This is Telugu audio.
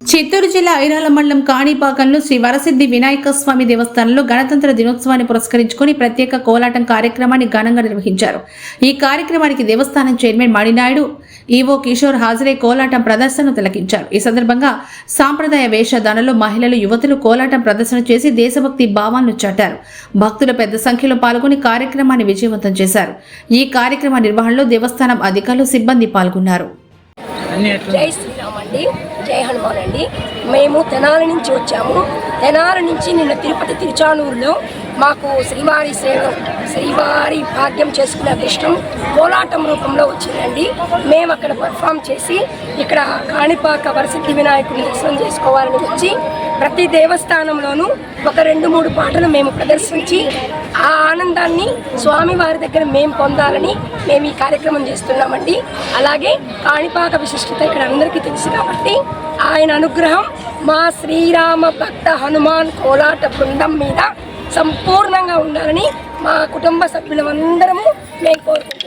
చిత్తూరు జిల్లా ఐరాల మండలం కాణిపాకంలో శ్రీ వరసిద్ధి వినాయక స్వామి దేవస్థానంలో గణతంత్ర దినోత్సవాన్ని పురస్కరించుకుని ప్రత్యేక కోలాటం కార్యక్రమాన్ని ఘనంగా నిర్వహించారు. ఈ కార్యక్రమానికి దేవస్థానం చైర్మన్ మణినాయుడు ఈవో కిషోర్ హాజరై కోలాటం ప్రదర్శన తిలకించారు. ఈ సందర్భంగా సాంప్రదాయ వేషధారణలో మహిళలు యువతులు కోలాటం ప్రదర్శన చేసి దేశభక్తి భావాలను చాటారు. భక్తులు పెద్ద సంఖ్యలో పాల్గొని కార్యక్రమాన్ని విజయవంతం చేశారు. ఈ కార్యక్రమ నిర్వహణలో దేవస్థానం అధికారులు సిబ్బంది పాల్గొన్నారు. జై శ్రీరామ్ అండి. హనుమాన్ అండి మేము తెనాలి నుంచి వచ్చాము. తెనాలి నుంచి నిన్న తిరుపతి తిరుచానూరులో మాకు శ్రీవారి సేవ శ్రీవారి భాగ్యం చేసుకునే అదృష్టం కోలాటం రూపంలో వచ్చిందండి. మేము అక్కడ పర్ఫామ్ చేసి ఇక్కడ కాణిపాక వరసిద్ధి వినాయకుడిని దర్శనం చేసుకోవాలని వచ్చి ప్రతి దేవస్థానంలోనూ ఒక రెండు మూడు పాటలు మేము ప్రదర్శించి ఆ ఆనందాన్ని స్వామివారి దగ్గర మేము పొందాలని మేము ఈ కార్యక్రమం చేస్తున్నామండి. అలాగే కాణిపాక విశిష్టత ఇక్కడ అందరికీ తెలుసు కాబట్టి ఆయన అనుగ్రహం మా శ్రీరామ భక్త హనుమాన్ కోలాట బృందం మీద సంపూర్ణంగా ఉండాలని మా కుటుంబ సభ్యులమందరము మేము కోరుకుంటున్నాం.